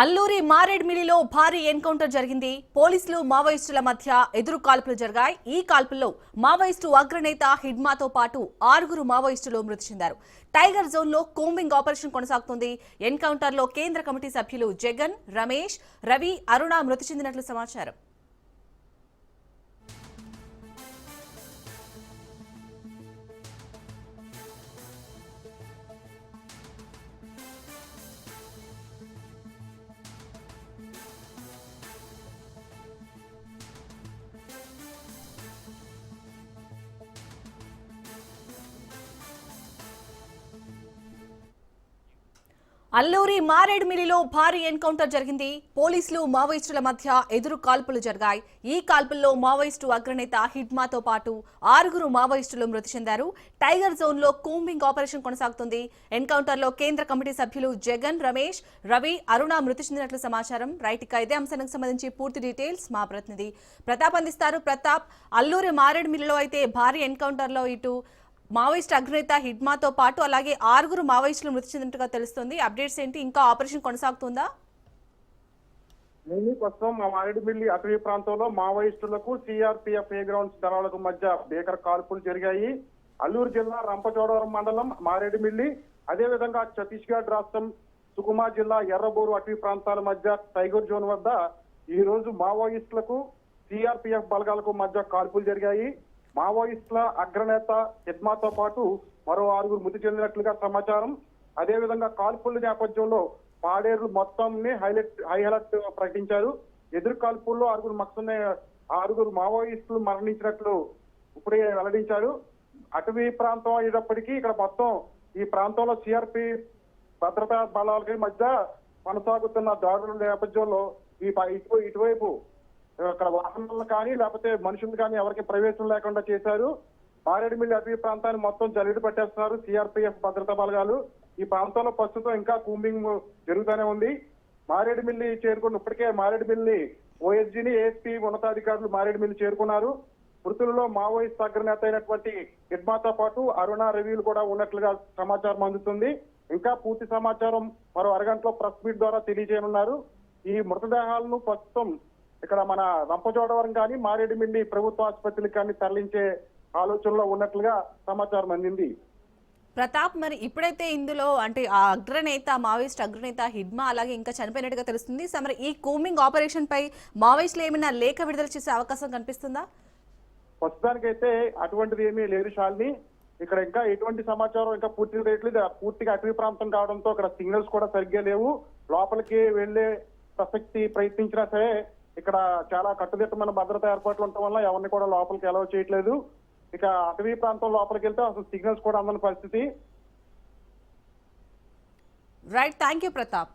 అల్లూరి మారేడ్మిలిలో భారీ ఎన్కౌంటర్ జరిగింది. పోలీసులు మావోయిస్టుల మధ్య ఎదురు కాల్పులు జరిగాయి. ఈ కాల్పుల్లో మావోయిస్టు అగ్రనేత హిడ్మాతో పాటు ఆరుగురు మావోయిస్టులు మృతి చెందారు. టైగర్ జోన్లో కోంబింగ్ ఆపరేషన్ కొనసాగుతుంది. ఎన్కౌంటర్లో కేంద్ర కమిటీ సభ్యులు జగన్ రమేష్ రవి అరుణ మృతి చెందినట్లు సమాచారం. అల్లూరి మారేడుమిల్లిలో భారీ ఎన్కౌంటర్ జరిగింది. పోలీసులు మావోయిస్టుల మధ్య ఎదురు కాల్పులు జరిగాయి. ఈ కాల్పుల్లో మావోయిస్టు అగ్రనేత హిడ్మాతో పాటు ఆరుగురు మావోయిస్టులు మృతి చెందారు. టైగర్ జోన్లో కూంబింగ్ ఆపరేషన్ కొనసాగుతుంది. ఎన్కౌంటర్లో కేంద్ర కమిటీ సభ్యులు జగన్ రమేష్ రవి అరుణ మృతి చెందినట్లు సమాచారం. రైట్ ఇక ఇదే అంశానికి సంబంధించి పూర్తి డీటెయిల్స్ మా ప్రతినిధి ప్రతాప్ అందిస్తారు. ప్రతాప్ అల్లూరి మారేడుమిల్లిలో అయితే భారీ ఎన్కౌంటర్లో ఇటు మావోయిస్ట్ అగ్రనేత హిడ్మాతో పాటు అలాగే ఆరుగురు మావోయిస్టులు మృతి చెందినట్టుగా తెలుస్తుంది. అప్డేట్స్ ఏంటి? ఇంకా ఆపరేషన్ కొనసాగుతుందా? నేను ప్రస్తుతం మా మారేడుమిల్లి అటవీ ప్రాంతంలో మావోయిస్టులకు సిఆర్పిఎఫ్ ఏ గ్రౌండ్స్ దళాలకు మధ్య భీకర కాల్పులు జరిగాయి. అల్లూరు జిల్లా రంపచోడవరం మండలం మారేడుమిల్లి అదేవిధంగా ఛత్తీస్గఢ్ రాష్ట్రం సుకుమా జిల్లా ఎర్రబోరు అటవీ ప్రాంతాల మధ్య టైగర్ జోన్ వద్ద ఈ రోజు మావోయిస్టులకు సిఆర్పిఎఫ్ బలగాలకు మధ్య కాల్పులు జరిగాయి. మావోయిస్టుల అగ్రనేత సిద్మాతో పాటు మరో ఆరుగురు మృతి చెందినట్లుగా సమాచారం. అదేవిధంగా కాల్పుల నేపథ్యంలో పాడేరు మొత్తంని హైలైట్ హై అలర్ట్ ప్రకటించారు. ఎదురు కాల్పుల్లో ఆరుగురు మక్కున్న ఆరుగురు మావోయిస్టులు మరణించినట్లు ఇప్పుడే వెల్లడించారు. అటవీ ప్రాంతం అయ్యేటప్పటికీ ఇక్కడ మొత్తం ఈ ప్రాంతంలో సిఆర్పి భద్రతా బలాలకి మధ్య కొనసాగుతున్న దాడుల నేపథ్యంలో ఈ ఇటు ఇటువైపు అక్కడ వాహనాలు కానీ లేకపోతే మనుషులు కానీ ఎవరికి ప్రవేశం లేకుండా చేశారు. మారేడుమిల్లి అటవీ ప్రాంతాన్ని మొత్తం జల్లెడ పట్టేస్తున్నారు సిఆర్పిఎఫ్ భద్రతా బలగాలు. ఈ ప్రాంతంలో ప్రస్తుతం ఇంకా కూంబింగ్ జరుగుతూనే ఉంది. మారేడుమిల్లి చేరుకున్న ఇప్పటికే మారేడుమిల్లి ఓఎస్జీని ఏఎస్పీ ఉన్నతాధికారులు మారేడుమిల్లి చేరుకున్నారు. మృతులలో మావోయిస్ట్ అగ్రనేత అయినటువంటి హిడ్మాతో పాటు అరుణ రవిలు కూడా ఉన్నట్లుగా సమాచారం అందుతుంది. ఇంకా పూర్తి సమాచారం మరో అరగంటలో ప్రెస్ మీట్ ద్వారా తెలియజేయనున్నారు. ఈ మృతదేహాలను ప్రస్తుతం ఇక్కడ మన రంపచోడవరం కానీ మారేడుమిల్లి ప్రభుత్వ ఆసుపత్రికి కానీ తరలించే ఆలోచనలో ఉన్నట్లుగా సమాచారం అందింది. ప్రతాప్ మరి ఇప్పుడైతే ఇందులో అంటే ఆ అగ్రనేత మావోయిస్ట్ అగ్రనేత హిడ్మా అలాగే ఇంకా చనిపోయినట్టుగా తెలుస్తుంది. సో మరి ఈ కూంబింగ్ ఆపరేషన్ పై మావోయిస్టులు ఏమైనా లేఖ విడుదల చేసే అవకాశం కనిపిస్తుందా? ప్రస్తుతానికైతే అటువంటిది ఏమీ లేదు శాలిని ఇక్కడ ఇంకా ఎటువంటి సమాచారం ఇంకా పూర్తిగా రేట్లు ఇది పూర్తిగా అటవీ ప్రాంతం కావడంతో ఇక్కడ సిగ్నల్స్ కూడా సరిగ్గా లేవు. లోపలికి వెళ్ళే ప్రసక్తి ప్రయత్నించినా సరే ఇక్కడ చాలా కట్టుదిట్టమైన భద్రతా ఏర్పాట్లు ఉండటం వల్ల ఎవరిని కూడా లోపలికి అలౌ చేయట్లేదు. ఇక అటవీ ప్రాంతం లోపలికి వెళ్తే అసలు సిగ్నల్స్ కూడా అందని పరిస్థితి. Right thank you Pratap